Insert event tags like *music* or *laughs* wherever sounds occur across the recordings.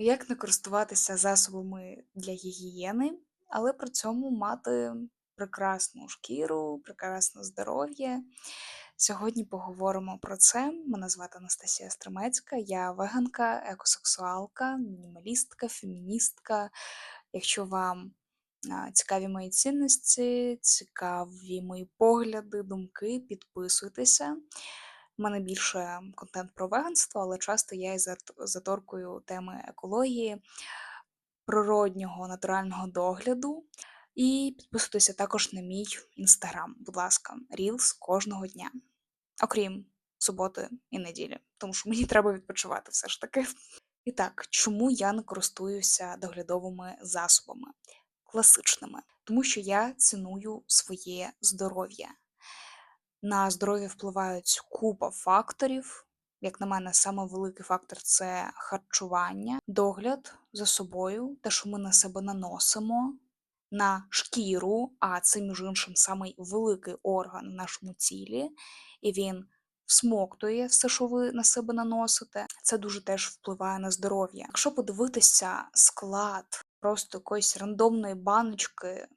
Як не користуватися засобами для гігієни, але при цьому мати прекрасну шкіру, прекрасне здоров'я. Сьогодні поговоримо про це. Мене звати Анастасія Стремецька, я веганка, екосексуалка, мінімалістка, феміністка. Якщо вам цікаві мої цінності, цікаві мої погляди, думки, підписуйтеся. У мене більше контент про веганство, але часто я зат- заторкую теми екології, природнього натурального догляду. І підписуйтеся також на мій інстаграм, будь ласка, Reels кожного дня, окрім суботи і неділі, тому що мені треба відпочивати все ж таки. І так, чому я не користуюся доглядовими засобами класичними? Тому що я ціную своє здоров'я. На здоров'я впливають купа факторів. Як на мене, саме великий фактор це харчування, догляд за собою, те, що ми на себе наносимо, на шкіру, а це, між іншим, самий великий орган в нашому тілі, і він всмоктує все, що ви на себе наносите. Це дуже теж впливає на здоров'я. Якщо подивитися склад просто якоїсь рандомної баночки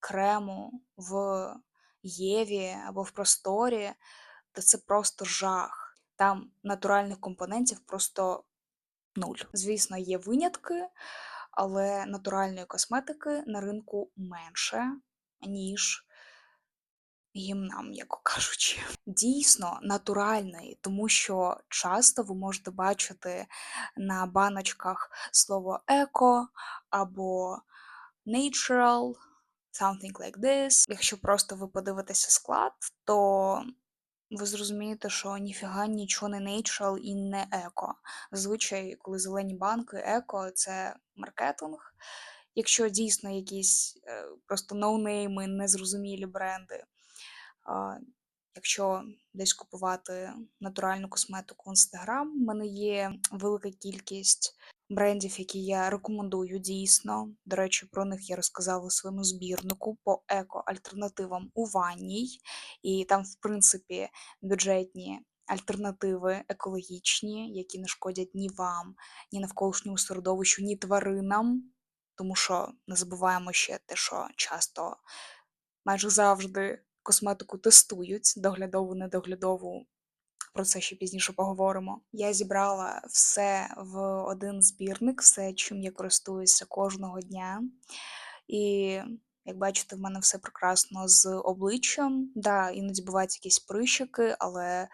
крему в Єві або в просторі, то це просто жах. Там натуральних компонентів просто нуль. Звісно, є винятки, але натуральної косметики на ринку менше, ніж гімна, м'яко *laughs* кажучи. Дійсно натуральний, тому що часто ви можете бачити на баночках слово еко або natural, something like this. Якщо просто ви подивитеся склад, то ви зрозумієте, що ніфіга нічого не natural і не еко. Зазвичай, коли зелені банки, еко це маркетинг. Якщо дійсно якісь е, просто ноунейми, незрозумілі бренди. Якщо десь купувати натуральну косметику в інстаграм, в мене є велика кількість брендів, які я рекомендую дійсно. До речі, про них я розказала у своєму збірнику по еко-альтернативам у ванній, і там, в принципі, бюджетні альтернативи екологічні, які не шкодять ні вам, ні навколишньому середовищу, ні тваринам. Тому що не забуваємо ще те, що часто майже завжди косметику тестують, доглядову, недоглядову. Про це ще пізніше поговоримо. Я зібрала все в один збірник, все, чим я користуюся кожного дня. І, як бачите, в мене все прекрасно з обличчям. Да, іноді бувають якісь прищики, але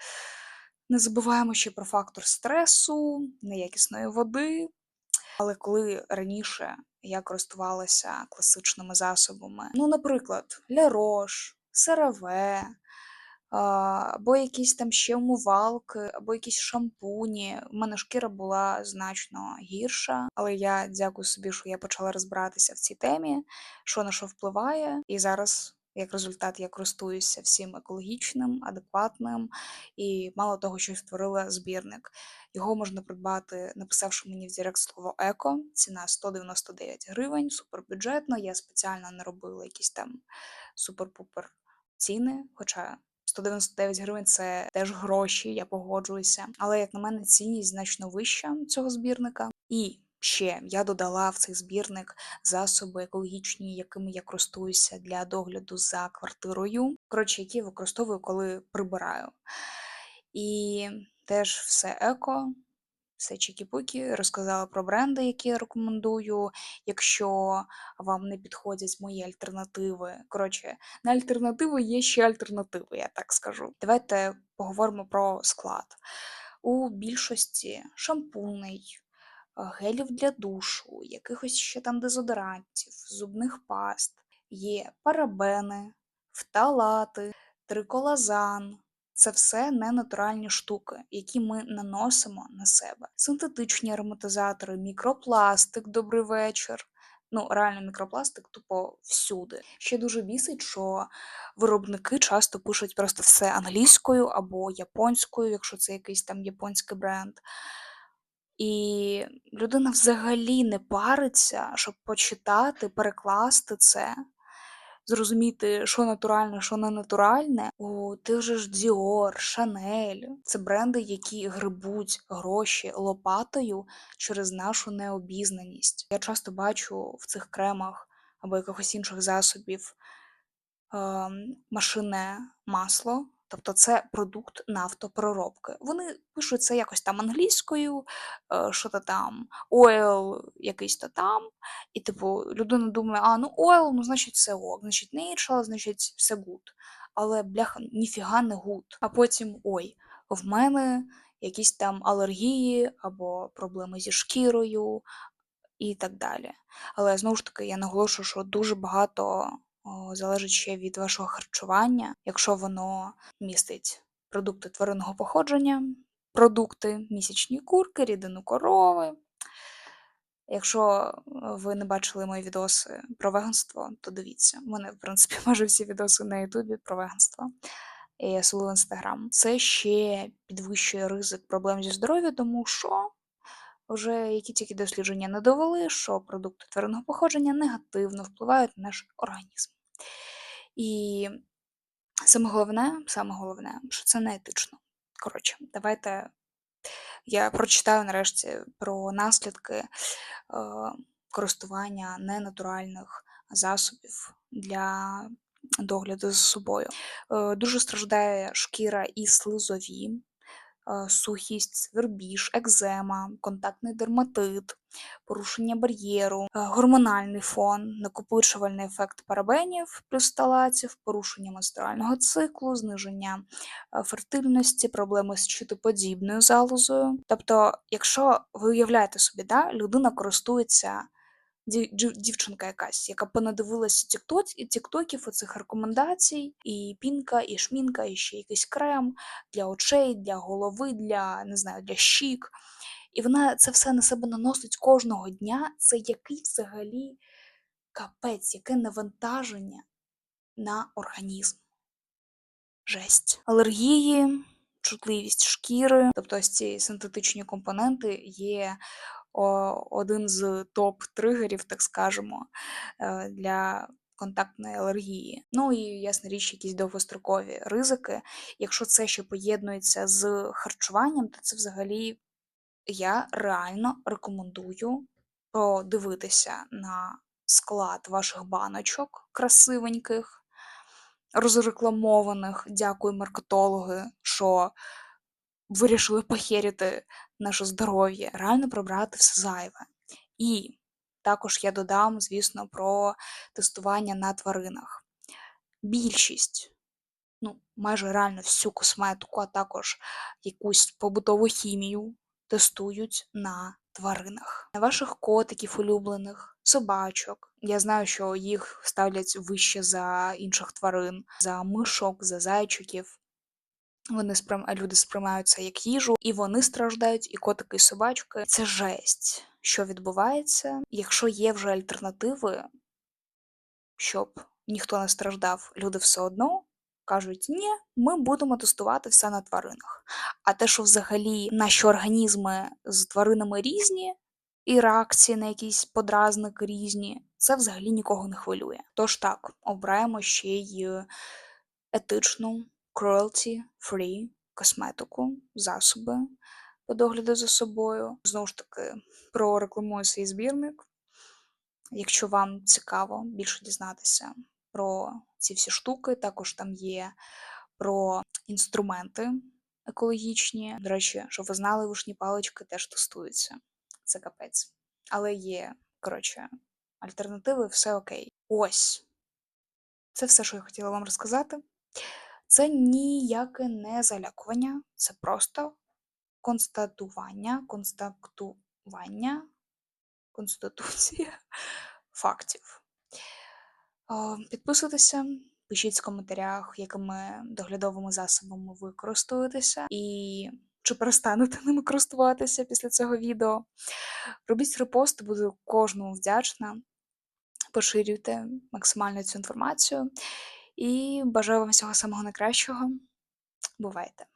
не забуваємо ще про фактор стресу, неякісної води. Але коли раніше я користувалася класичними засобами, ну, наприклад, Ля А, або якісь там ще умивалки, або якісь шампуні. У мене шкіра була значно гірша, але я дякую собі, що я почала розбиратися в цій темі, що на що впливає, і зараз. Як результат, я користуюся всім екологічним, адекватним і мало того, що створила збірник. Його можна придбати, написавши мені в Директ слово еко. Ціна 199 гривень, супербюджетно. Я спеціально не робила якісь там супер-пупер ціни. Хоча 199 гривень це теж гроші, я погоджуюся. Але, як на мене, цінність значно вища цього збірника. І ще я додала в цей збірник засоби екологічні, якими я користуюся для догляду за квартирою. Коротше, які я використовую, коли прибираю. І теж все еко, все чікі-пукі, розказала про бренди, які я рекомендую. Якщо вам не підходять мої альтернативи. Коротше, на альтернативи є ще альтернативи, я так скажу. Давайте поговоримо про склад. У більшості шампуней, гелів для душу, якихось ще там дезодорантів, зубних паст, є парабени, фталати, триколазан. Це все ненатуральні штуки, які ми наносимо на себе. Синтетичні ароматизатори, мікропластик, добрий вечір. Ну, реально, мікропластик тупо всюди. Ще дуже бісить, що виробники часто пишуть просто все англійською або японською, якщо це якийсь там японський бренд. І людина взагалі не париться, щоб почитати, перекласти це. Зрозуміти, що натуральне, що не натуральне, о, ти вже ж Dior, Chanel. Це бренди, які грибуть гроші лопатою через нашу необізнаність. Я часто бачу в цих кремах або якихось інших засобів е, машинне масло. Тобто це продукт нафтопроробки. Вони пишуть це якось там англійською, е, що то там, oil якийсь то там. І, типу, людина думає, а ну oil, ну значить все ок, значить natural, значить все good. Але бляха, ніфіга не good. А потім ой, в мене якісь там алергії або проблеми зі шкірою і так далі. Але знову ж таки, я наголошую, що дуже багато залежить ще від вашого харчування, якщо воно містить продукти тваринного походження, продукти, місячні курки, рідину корови. Якщо ви не бачили мої відоси про веганство, то дивіться. У мене, в принципі, *laughs* майже всі відоси на Ютубі про веганство. І в інстаграм. Це ще підвищує ризик проблем зі здоров'ям, тому що вже які тільки дослідження не довели, що продукти тваринного походження негативно впливають на наш організм. І саме головне, саме головне, що це не етично. Коротше, давайте я прочитаю нарешті про наслідки е, користування ненатуральних засобів для догляду за собою. Е, дуже страждає шкіра і слизові. Сухість, свербіж, екзема, контактний дерматит, порушення бар'єру, гормональний фон, накопичувальний ефект парабенів плюс талаців, порушення менструального циклу, зниження фертильності, проблеми з щитоподібною залозою. Тобто, якщо ви уявляєте собі, да, людина користується дівчинка якась, яка понадивилася тіктоків оцих рекомендацій, і пінка, і шмінка, і ще якийсь крем для очей, для голови, для не знаю, для щік. І вона це все на себе наносить кожного дня. Це який взагалі капець, яке навантаження на організм. Жесть. Алергії, чутливість шкіри, тобто ось ці синтетичні компоненти є один з топ-тригерів, так скажемо, е, для контактної алергії. Ну і ясна річ, якісь довгострокові ризики. Якщо це ще поєднується з харчуванням, то це взагалі я реально рекомендую подивитися на склад ваших баночок красивеньких, розрекламованих. Дякую, маркетологи, що вирішили похерити наше здоров'я, реально прибрати все зайве. І також я додам, звісно, про тестування на тваринах. Більшість, ну, майже реально всю косметику, а також якусь побутову хімію тестують на тваринах, на ваших котиків улюблених, собачок. Я знаю, що їх ставлять вище за інших тварин, за мишок, за зайчиків. Вони сприйм... люди сприймають це як їжу, і вони страждають, і котики, і собачки. Це жесть, що відбувається. Якщо є вже альтернативи, щоб ніхто не страждав, люди все одно кажуть, ні, ми будемо тестувати все на тваринах. А те, що взагалі наші організми з тваринами різні, і реакції на якісь подразники різні, це взагалі нікого не хвилює. Тож так, обираємо ще й етичну cruelty-free косметику, засоби по догляду за собою. Знову ж таки, прорекламую свій збірник. Якщо вам цікаво більше дізнатися про ці всі штуки, також там є про інструменти екологічні. До речі, щоб ви знали, вишні палички теж тестуються. Це капець. Але є, коротше, альтернативи, все окей. Ось. Це все, що я хотіла вам розказати. Це ніяке не залякування, це просто констатування, констатування, конституція *laughs* фактів. Підписуйтеся, пишіть в коментарях, якими доглядовими засобами ви користуєтеся, і чи перестанете ними користуватися після цього відео. Робіть репости, буду кожному вдячна. Поширюйте максимально цю інформацію. І бажаю вам всього самого найкращого. Бувайте!